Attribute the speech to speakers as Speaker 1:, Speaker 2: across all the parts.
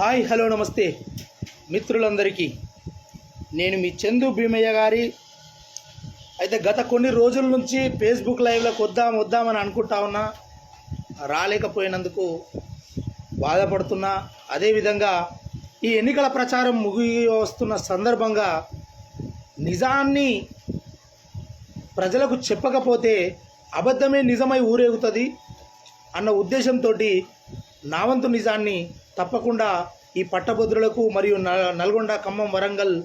Speaker 1: Hi hello నమస్తే. మిత్రులందరికీ నేను మీ చందు భీమయ్య గారి. అయితే గత కొన్ని రోజుల నుంచి ఫేస్బుక్ లైవ్లోకి వద్దాం వద్దామని అనుకుంటా ఉన్నా రాలేకపోయినందుకు బాధపడుతున్నా. అదేవిధంగా ఈ ఎన్నికల ప్రచారం ముగి వస్తున్న సందర్భంగా నిజాన్ని ప్రజలకు చెప్పకపోతే అబద్ధమే నిజమై ఊరేగుతుంది అన్న ఉద్దేశంతో నా వంతు నిజాన్ని తప్పకుండా ఈ పట్టభద్రులకు మరియు న- నల్గొండ ఖమ్మం వరంగల్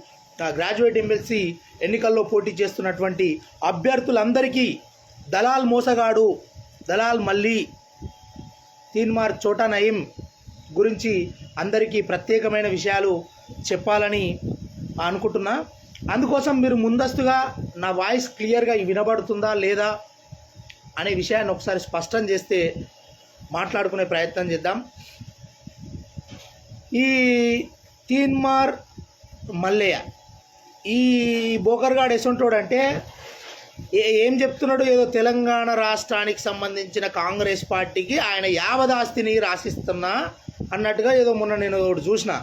Speaker 1: గ్రాడ్యుయేట్ ఎమ్మెల్సీ ఎన్నికల్లో పోటీ చేస్తున్నటువంటి అభ్యర్థులందరికీ దలాల్ మోసగాడు దలాల్ మల్లి తీన్మార్ చోటా నయీం గురించి అందరికీ ప్రత్యేకమైన విషయాలు చెప్పాలని అనుకుంటున్నా. అందుకోసం మీరు ముందస్తుగా నా వాయిస్ క్లియర్గా వినబడుతుందా లేదా అనే విషయాన్ని ఒకసారి స్పష్టం చేస్తే మాట్లాడుకునే ప్రయత్నం చేద్దాం. ఈ తీన్మార్ మల్లయ్య ఈ బోకర్గాడు ఎసంటోడు అంటే ఏ- ఏం చెప్తున్నాడు ఏదో తెలంగాణ రాష్ట్రానికి సంబంధించిన కాంగ్రెస్ పార్టీకి ఆయన యావదాస్తిని రాసిస్తున్నా అన్నట్టుగా ఏదో మొన్న నేను ఒకటి చూసిన.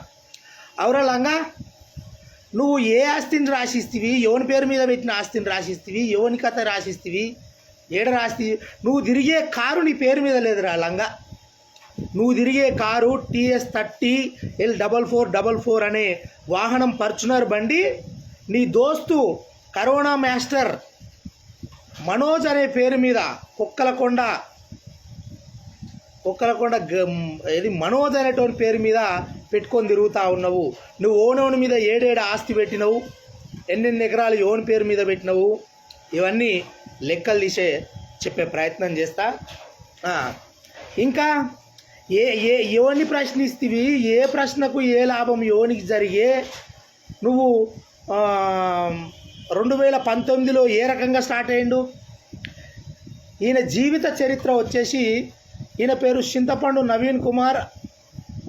Speaker 1: అవురా లంగా నువ్వు ఏ ఆస్తిని రాసిస్తివి? ఎవని పేరు మీద పెట్టిన ఆస్తిని రాసిస్తివి? ఎవని కథ రాసిస్తివి? ఏడ రాస్తి నువ్వు తిరిగే కారు నీ పేరు మీద లేదురా లంగా. నువ్వు తిరిగే car TS thirty L double four double four అనే వాహనం పర్చునర్ బండి నీ దోస్తు కరోనా మాస్టర్ మనోజ్ అనే పేరు మీద కుక్కలకొండ కుక్కలకొండ గ- ఇది మనోజ్ అనేటువంటి పేరు మీద పెట్టుకొని తిరుగుతూ ఉన్నావు. నువ్వు ఓనోని మీద ఏడేడు ఆస్తి పెట్టినవు ఎన్నెన్ని ఎకరాలు ఓన్ పేరు మీద పెట్టినవు ఇవన్నీ లెక్కలు తీసే చెప్పే ప్రయత్నం చేస్తా. ఇంకా ఏ ఏ యోని ప్రశ్నిస్తివి? ఏ ప్రశ్నకు ఏ లాభం యోనికి జరిగే? నువ్వు రెండు వేల పంతొమ్మిదిలో ఏ రకంగా స్టార్ట్ అయ్యిండు? ఈయన జీవిత చరిత్ర వచ్చేసి ఈయన పేరు చింతపండు నవీన్ కుమార్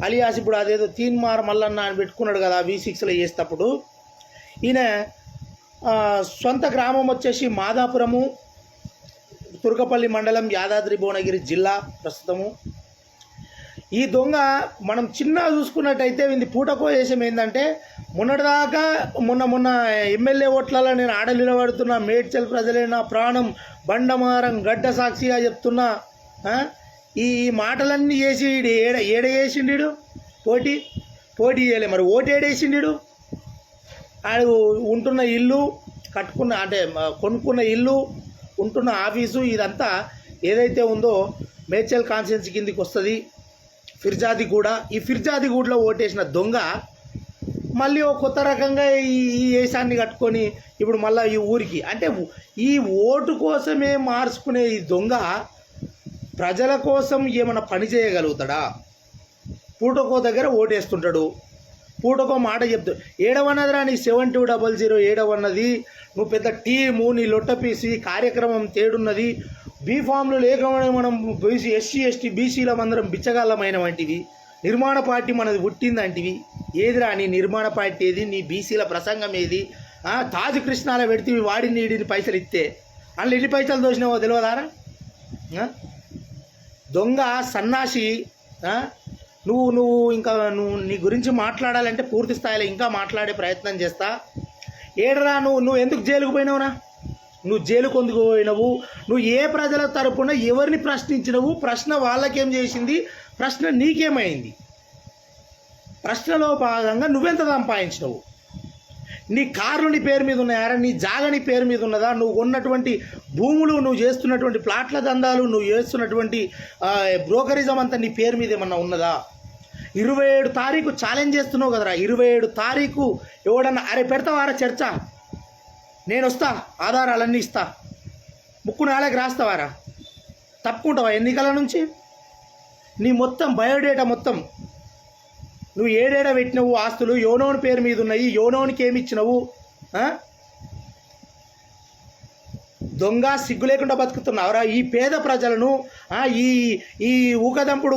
Speaker 1: అలియాస్. ఇప్పుడు అదేదో తీన్మార్ మల్లన్న అని పెట్టుకున్నాడు కదా వి సిక్స్లో చేసేటప్పుడు. ఈయన సొంత గ్రామం వచ్చేసి మాదాపురము తుర్కపల్లి మండలం యాదాద్రి భువనగిరి జిల్లా ప్రస్తుతము. ఈ దొంగ మనం చిన్న చూసుకున్నట్టయితే ఇది పూటకో వేసం ఏంటంటే మొన్నటిదాకా మొన్న మొన్న ఎమ్మెల్యే ఓట్లలో నేను ఆడ నిలబడుతున్నా మేడ్చల్ ప్రజలే నా ప్రాణం బండమారం గడ్డ సాక్షిగా చెప్తున్నా ఈ మాటలన్నీ చేసి ఏడ ఏడ చేసిండు పోటీ పోటీ చేయలే మరి ఓటు ఏడేసిండు ఆడు ఉంటున్న ఇల్లు కట్టుకున్న అంటే కొనుక్కున్న ఇల్లు ఉంటున్న ఆఫీసు ఇదంతా ఏదైతే ఉందో మేడ్చల్ కాన్స్టిట్యున్సీ కిందికి వస్తుంది. ఫిర్జాదిగూడ ఈ ఫిర్జాదిగూడలో ఓటేసిన దొంగ మళ్ళీ ఒక కొత్త రకంగా ఈ ఈ వేషాన్ని కట్టుకొని ఇప్పుడు మళ్ళీ ఈ ఊరికి. అంటే ఈ ఓటు కోసమే మార్చుకునే ఈ దొంగ ప్రజల కోసం ఏమైనా పని చేయగలుగుతాడా? పూటకో దగ్గర ఓటేస్తుంటాడు. పూటకో మాట చెప్తాడు ఏడవన్నదిరా నీ సెవెన్ టూ డబల్ జీరో ఏడవన్నది. నువ్వు పెద్ద టీము నీ లొట్టపీసి కార్యక్రమం తేడున్నది. బీఫామ్లు లేకపోతే మనం బీసీ ఎస్సీ ఎస్టీ బీసీల అందరం బిచ్చగాళ్ళమైన వంటివి. నిర్మాణ పార్టీ మనది పుట్టిందంటివి. ఏదిరా నీ నిర్మాణ పార్టీ ఏది? నీ బీసీల ప్రసంగం ఏది? తాజు తాజ్ కృష్ణాల పెడితే వాడిని నీడిని పైసలు ఇస్తే అందులో ఎన్ని పైసలు దోసినావో తెలియదారా దొంగ సన్నాసి నువ్వు నువ్వు ఇంకా నువ్వు నీ గురించి మాట్లాడాలంటే పూర్తి స్థాయిలో ఇంకా మాట్లాడే ప్రయత్నం చేస్తా. ఏడరా నువ్వు నువ్వు ఎందుకు జైలుకు పోయినావురా? నువ్వు జైలు ఎందుకు పోయినవు? నువ్వు ఏ ప్రజల తరపున ఎవరిని ప్రశ్నించినవు? ప్రశ్న వాళ్ళకేం చేసింది? ప్రశ్న నీకేమైంది? ప్రశ్నలో భాగంగా నువ్వెంత సంపాదించినవు? నీ కార్లు నీ పేరు మీద ఉన్నాయారా నీ జాగ నీ పేరు మీద ఉన్నదా? నువ్వు ఉన్నటువంటి భూములు నువ్వు చేస్తున్నటువంటి ప్లాట్ల దందాలు నువ్వు చేస్తున్నటువంటి బ్రోకరిజం అంతా నీ పేరు మీద ఏమన్నా ఉన్నదా? ఇరవై ఏడు తారీఖు ఛాలెంజ్ చేస్తున్నావు కదరా. ఇరవై ఏడు తారీఖు ఎవడన్నా అరే పెడతావారా చర్చ? నేను వస్తా ఆధారాలన్నీ ఇస్తా. ముక్కు నాళ్ళకి రాస్తావారా? తప్పుకుంటావా ఎన్నికల నుంచి? నీ మొత్తం బయోడేటా మొత్తం. నువ్వు ఏడేడ పెట్టినవు ఆస్తులు? యోనోని పేరు మీద ఉన్నాయి యోనోనికి ఏమి ఇచ్చినవు దొంగ సిగ్గు లేకుండా బతుకుతున్నావురా. ఈ పేద ప్రజలను ఈ ఈ ఊకదంపుడు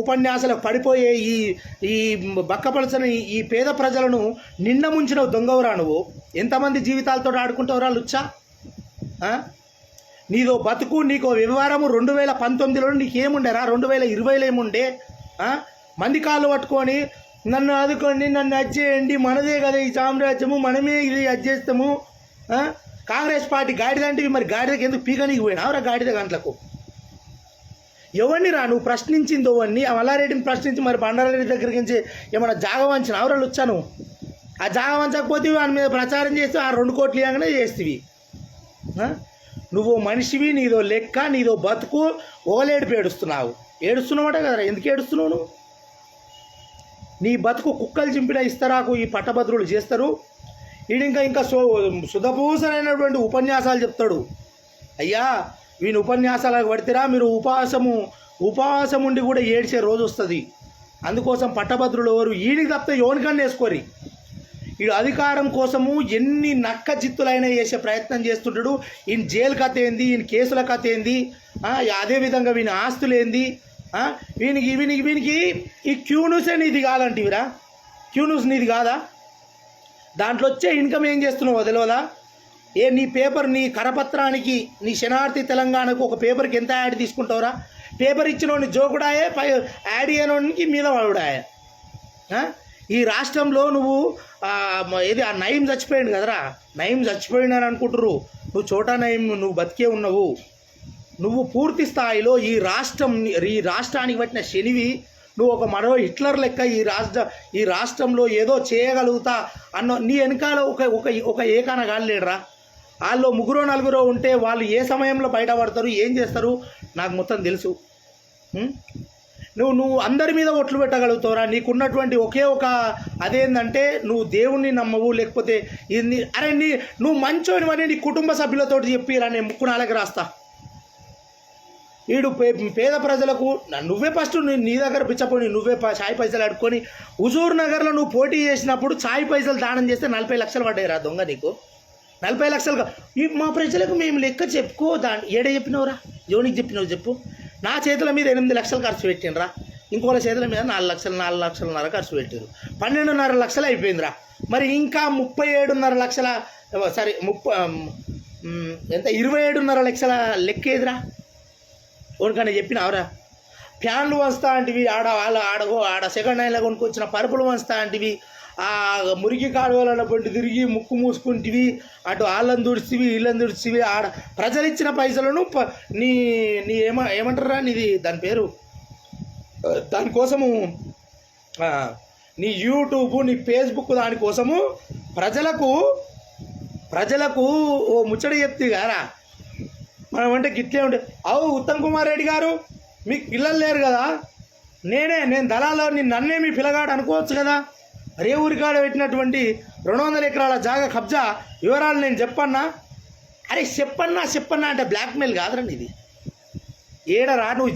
Speaker 1: ఉపన్యాసాలకు పడిపోయే ఈ ఈ బక్కపలసని ఈ పేద ప్రజలను నిన్న ముంచిన దొంగవురా నువ్వు. ఎంతమంది జీవితాలతో ఆడుకుంటావురా లుచ్చా? నీదో బతుకు నీకో వ్యవహారము రెండు వేల పంతొమ్మిదిలో నీకేముండేరా? రెండు వేల ఇరవైలో ఏముండే మంది కాళ్ళు పట్టుకొని నన్ను ఆదుకోండి నన్ను అజ్జేయండి మనదే కదా ఈ సామ్రాజ్యము మనమే ఇది అజ్జేస్తాము కాంగ్రెస్ పార్టీ గాడిదంటివి మరి గాడిదకి ఎందుకు పీకనీకి పోయినావురా గాడిద గంటలకు? ఎవరిని రా నువ్వు ప్రశ్నించింది ఎవరిని? ఆ మల్లారెడ్డిని ప్రశ్నించి మరి బండారెడ్డి దగ్గరికి నుంచి ఏమైనా జాగ వంచిన వచ్చా నువ్వు? ఆ జాగవంచకపోతే వాని మీద ప్రచారం చేస్తే ఆ రెండు కోట్లు ఇవ్వగానే చేస్తేవి. నువ్వు మనిషివి నీదో లెక్క నీదో బతుకు ఓలేడుపు ఏడుస్తున్నావు ఏడుస్తున్నావట కదరా ఎందుకు ఏడుస్తున్నావు నువ్వు? నీ బతుకు కుక్కలు చింపిన ఇస్తారాకు ఈ పట్టభద్రులు చేస్తారు. వీడు ఇంకా ఇంకా సో సుధభూసరైనటువంటి ఉపన్యాసాలు చెప్తాడు. అయ్యా వీని ఉపన్యాసాలకు పడితేరా మీరు ఉపవాసము ఉపవాసం ఉండి కూడా ఏడ్చే రోజు వస్తుంది. అందుకోసం పట్టభద్రులు ఎవరు ఈయనకి తప్పితే యోనికన్నా వేసుకోరి. వీడు అధికారం కోసము ఎన్ని నక్క చిత్తులైనా చేసే ప్రయత్నం చేస్తుంటాడు. ఈయన జైలు కథ ఏంది? ఈయన కేసుల కథ ఏంది? అదేవిధంగా వీని ఆస్తులు ఏంది? వీనికి వీనికి వీనికి ఈ క్యూ న్యూసే నీది కాదంటివిరా. క్యూ న్యూస్ నీది కాదా? దాంట్లో వచ్చే ఇన్కమ్ ఏం చేస్తున్నావో తెలియదా ఏ నీ పేపర్ నీ కరపత్రానికి నీ శనార్థి తెలంగాణకు ఒక పేపర్కి ఎంత యాడ్ తీసుకుంటావురా? పేపర్ ఇచ్చినోడిని జోకుడాయే పై యాడ్ చేయనోడికి మీద వాడుడాయే. ఈ రాష్ట్రంలో నువ్వు ఏది ఆ నయం చచ్చిపోయాడు కదరా? నయం చచ్చిపోయింది అని అనుకుంటుర్రు. నువ్వు చోటా నయం నువ్వు బతికే ఉన్నావు. నువ్వు పూర్తి స్థాయిలో ఈ రాష్ట్రం ఈ రాష్ట్రానికి పట్టిన శనివి నువ్వు ఒక మరో హిట్లర్ లెక్క ఈ రాష్ట్ర ఈ రాష్ట్రంలో ఏదో చేయగలుగుతా అన్న నీ వెనకాల ఒక ఒక ఒక ఏకాన కాలేడురా వాళ్ళు ముగ్గురో నలుగురో ఉంటే వాళ్ళు ఏ సమయంలో బయటపడతారు ఏం చేస్తారు? నాకు మొత్తం తెలుసు. నువ్వు నువ్వు అందరి మీద ఒట్లు పెట్టగలుగుతావురా. నీకున్నటువంటి ఒకే ఒక అదేంటంటే నువ్వు దేవుణ్ణి నమ్మవు లేకపోతే ఇది అరే నీ నువ్వు మంచోనివని నీ కుటుంబ సభ్యులతో చెప్పిరా నేను ముక్కు నాలుగు రాస్తా. వీడు పే- పేద ప్రజలకు నా- నువ్వే ఫస్ట్ నీ నీ దగ్గర పిచ్చపోయి నువ్వే సాయి పైసలు అడుక్కొని హుజూర్ నగర్లో నువ్వు పోటీ చేసినప్పుడు సాయి పైసలు దానం చేస్తే నలభై లక్షలు పడ్డాయి రా దొంగ నీకు. నలభై లక్షలు మా ప్రజలకు మేము లెక్క చెప్పుకో దాని ఏడ చెప్పినవురా? జోనికి చెప్పినావు చెప్పు? నా చేతుల మీద ఎనిమిది లక్షలు ఖర్చు పెట్టినరా ఇంకోళ్ళ చేతుల మీద నాలుగు లక్షలు నాలుగు లక్షలన్నర ఖర్చు పెట్టారు పన్నెండున్నర లక్షలు అయిపోయిందిరా. మరి ఇంకా ముప్పై ఏడున్నర లక్షల సారీ ముప్పై ఎంత? ఇరవై ఏడున్నర లక్షల లెక్కేదిరా ఓనికన్నా చెప్పినావురా. ఫ్యాన్లు వంచుతా అంటివి ఆడ వాళ్ళ ఆడగో ఆడ సెకండ్ హ్యాండ్లో కొనుక్కొచ్చిన పరుపులు వంచుతా అంటివి. ఆ మురికి కాలువలలో పొంటి తిరిగి ముక్కు మూసుకుంటివి అటు వాళ్ళని దుడిచివి వీళ్ళని దుడిచివి ఆడ ప్రజలు ఇచ్చిన పైసలను ప- నీ నీ ఏమ ఏమంటారా నీది? దాని పేరు? దానికోసము నీ యూట్యూబ్ నీ ఫేస్బుక్ దానికోసము ప్రజలకు ప్రజలకు ఓ ముచ్చట చెప్తే గారా. మనం అంటే గిట్లే ఉంటే అవు ఉత్తమ్ కుమార్ రెడ్డి గారు మీకు పిల్లలు లేరు కదా? నేనే నేను దళాలో నేను నన్నే మీ పిల్లగాడు అనుకోవచ్చు కదా? రే ఊరికాడ పెట్టినటువంటి రెండు వందల ఎకరాల జాగా కబ్జా వివరాలు నేను చెప్పన్నా? అరే చెప్పన్నా చెప్పన్నా అంటే బ్లాక్మెయిల్ కాదురండి ఇది ఏడరా నువ్వు